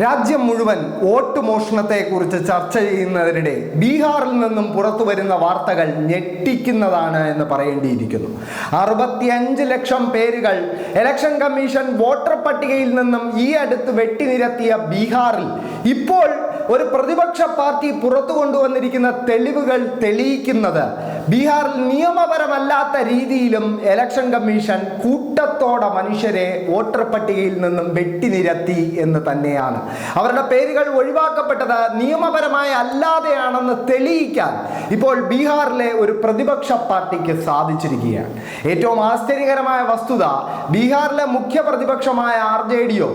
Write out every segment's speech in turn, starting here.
രാജ്യം മുഴുവൻ വോട്ട് മോഷണത്തെക്കുറിച്ച് ചർച്ച ചെയ്യുന്നതിനിടെ ബീഹാറിൽ നിന്നും പുറത്തു വരുന്ന വാർത്തകൾ ഞെട്ടിക്കുന്നതാണ് എന്ന് പറയേണ്ടിയിരിക്കുന്നു. അറുപത്തിയഞ്ച് ലക്ഷം പേരുകൾ ഇലക്ഷൻ കമ്മീഷൻ വോട്ടർ പട്ടികയിൽ നിന്നും ഈ അടുത്ത് വെട്ടിനിരത്തിയ ബീഹാറിൽ ഇപ്പോൾ ഒരു പ്രതിപക്ഷ പാർട്ടി പുറത്തു കൊണ്ടുവന്നിരിക്കുന്ന തെളിവുകൾ തെളിയിക്കുന്നത് ബീഹാറിൽ നിയമപരമല്ലാത്ത രീതിയിലും ഇലക്ഷൻ കമ്മീഷൻ കൂട്ടത്തോടെ മനുഷ്യരെ വോട്ടർ പട്ടികയിൽ നിന്നും വെട്ടിനിരത്തി എന്ന് തന്നെയാണ്. അവരുടെ പേരുകൾ ഒഴിവാക്കപ്പെട്ടത് നിയമപരമായ അല്ലാതെയാണെന്ന് തെളിയിക്കാൻ ഇപ്പോൾ ബീഹാറിലെ ഒരു പ്രതിപക്ഷ പാർട്ടിക്ക് സാധിച്ചിരിക്കുകയാണ്. ഏറ്റവും ആശ്ചര്യകരമായ വസ്തുത ബീഹാറിലെ മുഖ്യ പ്രതിപക്ഷമായ ആർ ജെ ഡിയോ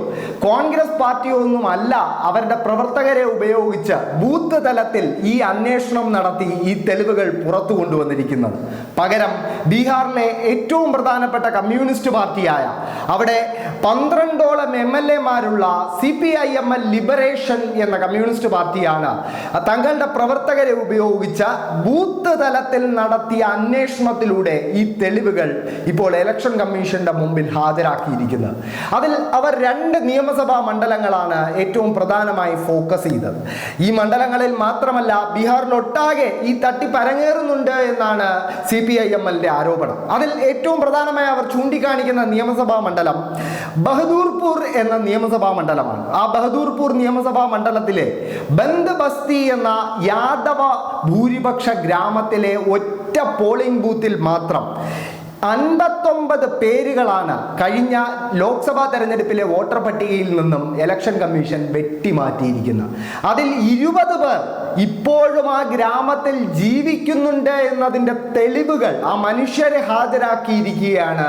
കോൺഗ്രസ് പാർട്ടിയോ ഒന്നും അല്ല അവരുടെ പ്രവർത്തകരെ ഉപയോഗിച്ച് ബൂത്ത് തലത്തിൽ ഈ അന്വേഷണം നടത്തി ഈ തെളിവുകൾ പുറത്തു കൊണ്ടുവന്നിരിക്കുന്നത് പകരം ബീഹാറിലെ ഏറ്റവും പ്രധാനപ്പെട്ട കമ്മ്യൂണിസ്റ്റ് പാർട്ടിയായ അവിടെ പന്ത്രണ്ടോളം M L എമാരുള്ള C P I M L liberation എന്ന കമ്മ്യൂണിസ്റ്റ് പാർട്ടിയാണ്. തങ്ങളുടെ പ്രവർത്തകരെ ഉപയോഗിച്ച ബൂത്ത് തലത്തിൽ നടത്തിയ അന്വേഷണത്തിലൂടെ ഈ തെളിവുകൾ ഇപ്പോൾ ഇലക്ഷൻ കമ്മീഷന്റെ മുമ്പിൽ ഹാജരാക്കിയിരിക്കുന്നത്. അതിൽ അവർ രണ്ട് നിയമസഭാ മണ്ഡലങ്ങളാണ് ഏറ്റവും പ്രധാനമായി ഫോക്കസ് ചെയ്തത്. ഈ മണ്ഡലങ്ങളിൽ മാത്രമല്ല ബീഹാറിലൊട്ടാകെ ഈ തട്ടിപ്പ് അരങ്ങേറുന്നുണ്ട് എന്നാണ് സി പി ഐ എം എല്ലിന്റെ ആരോപണം. അതിൽ ഏറ്റവും പ്രധാനമായി അവർ ചൂണ്ടിക്കാണിക്കുന്ന നിയമസഭാ മണ്ഡലം ബഹദൂർപൂർ എന്ന നിയമസഭാ മണ്ഡലമാണ്. ആ ബഹദൂർപൂർ നിയമസഭാ മണ്ഡലത്തിലെ ബന്ദ് ബസ്തി എന്ന യാദവ ഭൂരിപക്ഷ ഗ്രാമത്തിലെ ഒറ്റ പോളിംഗ് ബൂത്തിൽ മാത്രം അൻപത്തൊമ്പത് പേരുകളാണ് കഴിഞ്ഞ ലോക്സഭാ തെരഞ്ഞെടുപ്പിലെ വോട്ടർ പട്ടികയിൽ നിന്നും ഇലക്ഷൻ കമ്മീഷൻ വെട്ടിമാറ്റിയിരിക്കുന്നത്. അതിൽ ഇരുപത് പേർ ഇപ്പോഴും ആ ഗ്രാമത്തിൽ ജീവിക്കുന്നുണ്ട് എന്നതിന്റെ തെളിവുകൾ ആ മനുഷ്യരെ ഹാജരാക്കിയിരിക്കുകയാണ്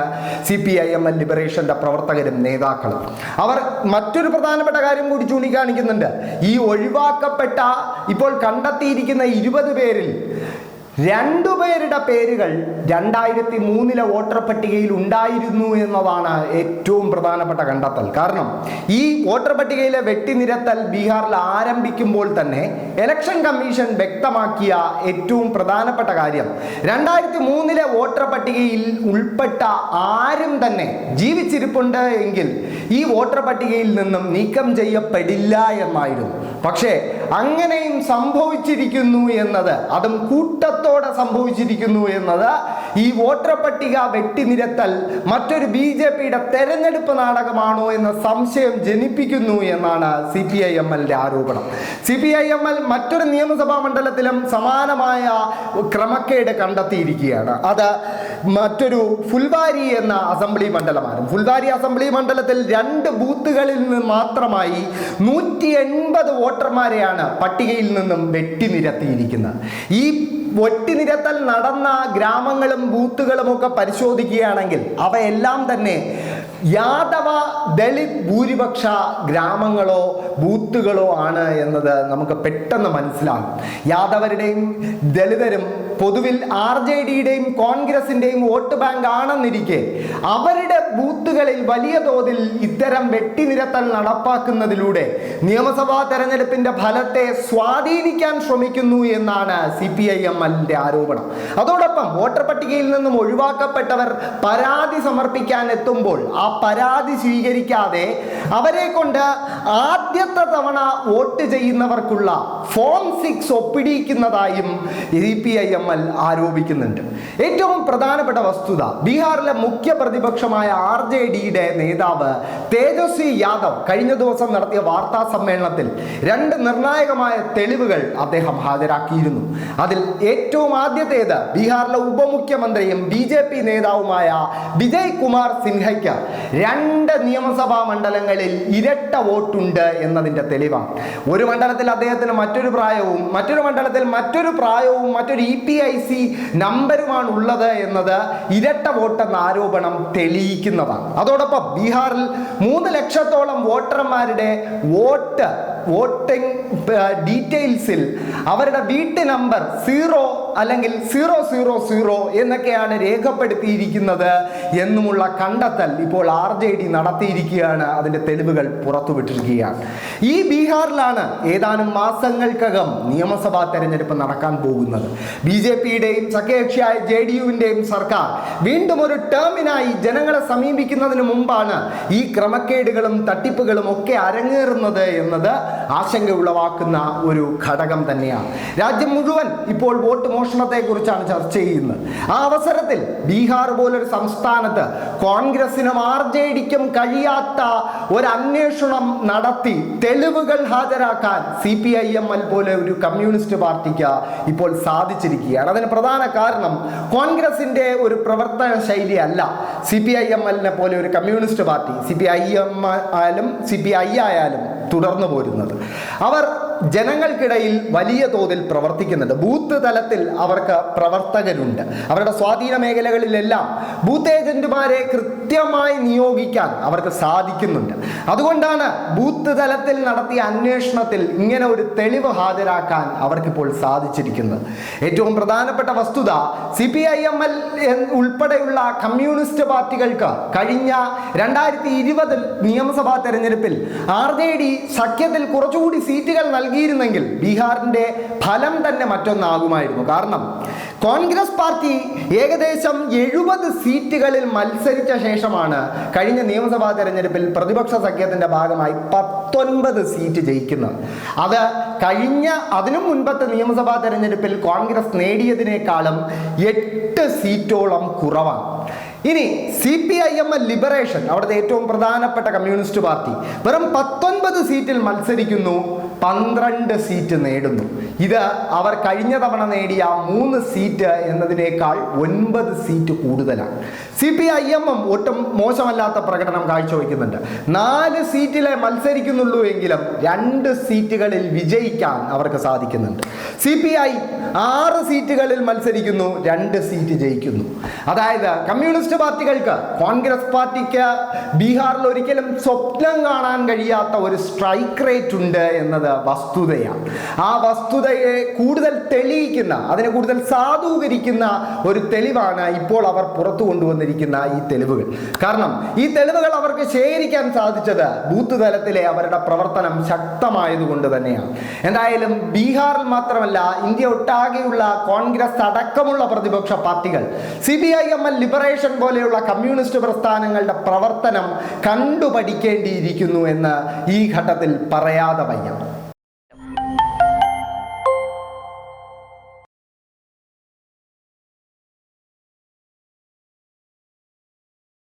C P I M L ലിബറേഷന്റെ പ്രവർത്തകരും നേതാക്കളും. അവർ മറ്റൊരു പ്രധാനപ്പെട്ട കാര്യം കൂടി ചൂണ്ടിക്കാണിക്കുന്നുണ്ട്. ഈ ഒഴിവാക്കപ്പെട്ട ഇപ്പോൾ കണ്ടെത്തിയിരിക്കുന്ന ഇരുപത് പേരിൽ രണ്ടുപേരുടെ പേരുകൾ രണ്ടായിരത്തി മൂന്നിലെ വോട്ടർ പട്ടികയിൽ ഉണ്ടായിരുന്നു എന്നതാണ് ഏറ്റവും പ്രധാനപ്പെട്ട കണ്ടെത്തൽ. കാരണം ഈ വോട്ടർ പട്ടികയിലെ വെട്ടിനിരത്തൽ ബീഹാറിൽ ആരംഭിക്കുമ്പോൾ തന്നെ ഇലക്ഷൻ കമ്മീഷൻ വ്യക്തമാക്കിയ ഏറ്റവും പ്രധാനപ്പെട്ട കാര്യം രണ്ടായിരത്തി മൂന്നിലെ വോട്ടർ പട്ടികയിൽ ഉൾപ്പെട്ട ആരും തന്നെ ജീവിച്ചിരിപ്പുണ്ട് എങ്കിൽ ഈ വോട്ടർ പട്ടികയിൽ നിന്നും നീക്കം ചെയ്യപ്പെടില്ല എന്നായിരുന്നു. പക്ഷേ അങ്ങനെയും സംഭവിച്ചിരിക്കുന്നു എന്നത് അതും കൂട്ടത്തോടെ സംഭവിച്ചിരിക്കുന്നു എന്നത് ഈ വോട്ടർ പട്ടിക വെട്ടിനിരത്തൽ മറ്റൊരു ബി ജെ പിയുടെ തെരഞ്ഞെടുപ്പ് നാടകമാണോ എന്ന സംശയം ജനിപ്പിക്കുന്നു എന്നാണ് സി പി ഐ എം എല്ലിന്റെ ആരോപണം. C P I M L മറ്റൊരു നിയമസഭാ മണ്ഡലത്തിലും സമാനമായ ക്രമക്കേട് കണ്ടെത്തിയിരിക്കുകയാണ്. അത് മറ്റൊരു ഫുൽവാരി എന്ന അസംബ്ലി മണ്ഡലമാണ്. ഫുൽവാരി അസംബ്ലി മണ്ഡലത്തിൽ രണ്ട് ബൂത്തുകളിൽ നിന്ന് മാത്രമായി നൂറ്റി എൺപത് വോട്ടർമാരെയാണ് പട്ടികയിൽ നിന്നും വെട്ടി നിരത്തിയിരിക്കുന്നത് ഈ വെട്ടിനിരത്തൽ നടന്ന ഗ്രാമങ്ങളും ബൂത്തുകളും ഒക്കെ പരിശോധിക്കുകയാണെങ്കിൽ അവയെല്ലാം തന്നെ യാദവ ദളിത് ഭൂരിപക്ഷ ഗ്രാമങ്ങളോ ബൂത്തുകളോ ആണ് എന്നത് നമുക്ക് പെട്ടെന്ന് മനസ്സിലാകും. യാദവരുടെയും ദളിതരും പൊതുവിൽ ആർ ജെ ഡിയുടെയും കോൺഗ്രസിന്റെയും വോട്ട് ബാങ്ക് ആണെന്നിരിക്കെ അവരുടെ ബൂത്തുകളിൽ വലിയ തോതിൽ ഇത്തരം വെട്ടിനിരത്തൽ നടപ്പാക്കുന്നതിലൂടെ നിയമസഭാ തെരഞ്ഞെടുപ്പിന്റെ ഫലത്തെ സ്വാധീനിക്കാൻ ശ്രമിക്കുന്നു എന്നാണ് സി പി ഐ എം എല്ലിന്റെ ആരോപണം. അതോടൊപ്പം വോട്ടർ പട്ടികയിൽ നിന്നും ഒഴിവാക്കപ്പെട്ടവർ പരാതി സമർപ്പിക്കാൻ എത്തുമ്പോൾ ആ പരാതി സ്വീകരിക്കാതെ അവരെ കൊണ്ട് ആദ്യത്തെ തവണ വോട്ട് ചെയ്യുന്നവർക്കുള്ള form six ഒപ്പിടിക്കുന്നതായും C P I M L ആരോപിക്കുന്നുണ്ട്. ഏറ്റവും പ്രധാനപ്പെട്ട വസ്തുത ബീഹാറിലെ മുഖ്യ പ്രതിപക്ഷമായ ആർ ജെ ഡിയുടെ നേതാവ് തേജസ്വി യാദവ് കഴിഞ്ഞ ദിവസം നടത്തിയ വാർത്താ സമ്മേളനത്തിൽ രണ്ട് നിർണായകമായ തെളിവുകൾ അദ്ദേഹം ഹാജരാക്കിയിരുന്നു. അതിൽ ഏറ്റവും ആദ്യത്തേത് ബീഹാറിലെ ഉപമുഖ്യമന്ത്രിയും ബി ജെ പി നേതാവുമായ വിജയ് കുമാർ സിൻഹയ്ക്ക് രണ്ട് നിയമസഭാ മണ്ഡലങ്ങളിൽ ഇരട്ട വോട്ടുണ്ട് എന്നതിന്റെ തെളിവാണ്. ഒരു മണ്ഡലത്തിൽ അദ്ദേഹത്തിന് മറ്റൊരു പ്രായവും മറ്റൊരു മണ്ഡലത്തിൽ മറ്റൊരു പ്രായവും മറ്റൊരു ഇ പി ഐ സി നമ്പരുമാണ് ഉള്ളത് എന്നത് ഇരട്ട വോട്ടെന്ന ആരോപണം തെളിയിക്കുന്നതാണ് അതോടൊപ്പം ബീഹാറിൽ മൂന്ന് ലക്ഷത്തോളം വോട്ടർമാരുടെ വോട്ട് വോട്ടിംഗ് ഡീറ്റെയിൽസിൽ അവരുടെ വീട്ടു നമ്പർ സീറോ അല്ലെങ്കിൽ സീറോ സീറോ സീറോ എന്നൊക്കെയാണ് രേഖപ്പെടുത്തിയിരിക്കുന്നത് എന്നുമുള്ള കണ്ടെത്തൽ ഇപ്പോൾ ആർ ജെ ഡി നടത്തിയിരിക്കുകയാണ്. അതിന്റെ തെളിവുകൾ പുറത്തുവിട്ടിരിക്കുകയാണ് ഈ ബീഹാറിലാണ് ഏതാനും മാസങ്ങൾക്കകം നിയമസഭാ തെരഞ്ഞെടുപ്പ് നടക്കാൻ പോകുന്നത്. ബി ജെ പിയുടെയും സഖ്യകക്ഷിയായ ജെ ഡി യുവിന്റെയും സർക്കാർ വീണ്ടും ഒരു ടേമിനായി ജനങ്ങളെ സമീപിക്കുന്നതിന് മുമ്പാണ് ഈ ക്രമക്കേടുകളും തട്ടിപ്പുകളും ഒക്കെ അരങ്ങേറുന്നത് എന്നത് ആശങ്ക ഉളവാക്കുന്ന ഒരു ഘടകം തന്നെയാണ്. രാജ്യം മുഴുവൻ ഇപ്പോൾ വോട്ട് മോഷണത്തെ കുറിച്ചാണ് ചർച്ച ചെയ്യുന്നത്. ആ അവസരത്തിൽ ബീഹാർ പോലൊരു സംസ്ഥാനത്ത് കോൺഗ്രസിനും ആർ ജെ ഡിക്കും കഴിയാത്ത ഒരു അന്വേഷണം നടത്തി തെളിവുകൾ ഹാജരാക്കാൻ C P I M L പോലെ ഒരു കമ്മ്യൂണിസ്റ്റ് പാർട്ടിക്ക് ഇപ്പോൾ സാധിച്ചിരിക്കുകയാണ്. അതിന് പ്രധാന കാരണം കോൺഗ്രസിന്റെ ഒരു പ്രവർത്തന ശൈലി അല്ല സി പി ഐ എം എല്ലിനെ പോലെ ഒരു communist party C P I M ആയാലും സി പി ഐ ആയാലും തുടർന്നു പോരുന്നത്. അവർ ജനങ്ങൾക്കിടയിൽ വലിയ തോതിൽ പ്രവർത്തിക്കുന്നുണ്ട്. ബൂത്ത് തലത്തിൽ അവർക്ക് പ്രവർത്തകരുണ്ട്. അവരുടെ സ്വാധീന മേഖലകളിലെല്ലാം ബൂത്ത് ഏജന്റുമാരെ കൃത്യമായി നിയോഗിക്കാൻ അവർക്ക് സാധിക്കുന്നുണ്ട്. അതുകൊണ്ടാണ് ബൂത്ത് തലത്തിൽ നടത്തിയ അന്വേഷണത്തിൽ ഇങ്ങനെ ഒരു തെളിവ് ഹാജരാക്കാൻ അവർക്കിപ്പോൾ സാധിച്ചിരിക്കുന്നത്. ഏറ്റവും പ്രധാനപ്പെട്ട വസ്തുത C P I M L ഉൾപ്പെടെയുള്ള കമ്മ്യൂണിസ്റ്റ് പാർട്ടികൾക്ക് കഴിഞ്ഞ രണ്ടായിരത്തി ഇരുപതിൽ നിയമസഭാ തെരഞ്ഞെടുപ്പിൽ ആർ ജെ ഡി സഖ്യത്തിൽ കുറച്ചുകൂടി സീറ്റുകൾ നൽകിയിരുന്നെങ്കിൽ ബീഹാറിന്റെ ഫലം തന്നെ മറ്റൊന്നാകുമായിരുന്നു. കാരണം കോൺഗ്രസ് പാർട്ടി ഏകദേശം എഴുപത് സീറ്റുകളിൽ മത്സരിച്ച ശേഷമാണ് കഴിഞ്ഞ നിയമസഭാ തെരഞ്ഞെടുപ്പിൽ പ്രതിപക്ഷ സഖ്യത്തിന്റെ ഭാഗമായി പത്തൊൻപത് സീറ്റ് ജയിക്കുന്നത്. അത് കഴിഞ്ഞ അതിനു മുൻപത്തെ നിയമസഭാ തെരഞ്ഞെടുപ്പിൽ കോൺഗ്രസ് നേടിയതിനേക്കാളും എട്ട് സീറ്റോളം കുറവാണ്. ഇനി C P I M L liberation അവിടുത്തെ ഏറ്റവും പ്രധാനപ്പെട്ട കമ്മ്യൂണിസ്റ്റ് പാർട്ടി വെറും പത്തൊൻപത് സീറ്റിൽ മത്സരിക്കുന്നു പന്ത്രണ്ട് സീറ്റ് നേടുന്നു. ഇത് അവർ കഴിഞ്ഞ തവണ നേടിയ മൂന്ന് സീറ്റ് എന്നതിനേക്കാൾ ഒൻപത് സീറ്റ് കൂടുതലാണ്. C P I M M ഒട്ടും മോശമല്ലാത്ത പ്രകടനം കാഴ്ചവെക്കുന്നുണ്ട്. നാല് സീറ്റിലെ മത്സരിക്കുന്നുള്ളൂ എങ്കിലും രണ്ട് സീറ്റുകളിൽ വിജയിക്കാൻ അവർക്ക് സാധിക്കുന്നുണ്ട്. സി പി ഐ ആറ് സീറ്റുകളിൽ മത്സരിക്കുന്നു രണ്ട് സീറ്റ് ജയിക്കുന്നു. അതായത് കമ്മ്യൂണിസ്റ്റ് പാർട്ടികൾക്ക് കോൺഗ്രസ് പാർട്ടിക്ക് ബീഹാറിൽ ഒരിക്കലും സ്വപ്നം കാണാൻ കഴിയാത്ത ഒരു സ്ട്രൈക്ക് റേറ്റ് ഉണ്ട് എന്നത് വസ്തുതയാണ്. ആ വസ്തുതയെ കൂടുതൽ തെളിയിക്കുന്ന അതിനെ കൂടുതൽ സാധൂകരിക്കുന്ന ഒരു തെളിവാണ് ഇപ്പോൾ അവർ പുറത്തു കൊണ്ടുവന്നിരിക്കുന്ന ഈ തെളിവുകൾ. കാരണം ഈ തെളിവുകൾ അവർക്ക് ശേഖരിക്കാൻ സാധിച്ചത് ബൂത്ത് തലത്തിലെ അവരുടെ പ്രവർത്തനം ശക്തമായതുകൊണ്ട് തന്നെയാണ്. എന്തായാലും ബീഹാറിൽ മാത്രമല്ല ഇന്ത്യ ഒട്ടാകെയുള്ള കോൺഗ്രസ് അടക്കമുള്ള പ്രതിപക്ഷ പാർട്ടികൾ C B I M L liberation പോലെയുള്ള കമ്മ്യൂണിസ്റ്റ് പ്രസ്ഥാനങ്ങളുടെ പ്രവർത്തനം കണ്ടുപഠിക്കേണ്ടിയിരിക്കുന്നു എന്ന് ഈ ഘട്ടത്തിൽ പറയാതെ വയ്യ.